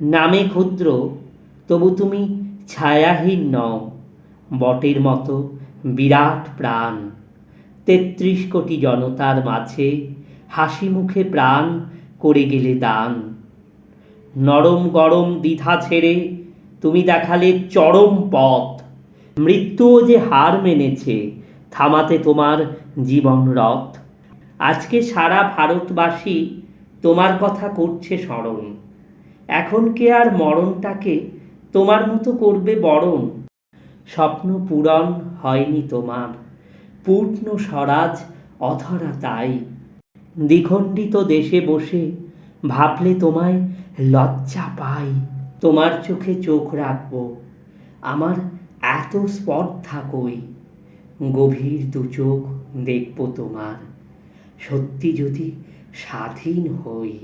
নামে ক্ষুদ্র, তবু তুমি ছায়াহীন নও, বটের মতো বিরাট প্রাণ। তেত্রিশ কোটি জনতার মাঝে হাসি মুখে প্রাণ করে গেলে দান। নরম গরম দ্বিধা ছেড়ে তুমি দেখালে চরম পথ। মৃত্যুও যে হার মেনেছে, থামাতে তোমার জীবন রথ। আজকে সারা ভারতবাসী তোমার কথা করছে স্মরণ। এখন কে আর মরণটাকে তোমার মতো করবে বরণ? স্বপ্ন পূরণ হয়নি তোমার, পূর্ণ স্বরাজ অধরা তাই। দ্বিখণ্ডিত দেশে বসে ভাবলে তোমায় লজ্জা পাই, তোমার চোখে চোখ রাখব, আমার এত স্পর্ধা কই? গভীর দু চোখ দেখব তোমার, সত্যি যদি স্বাধীন হই।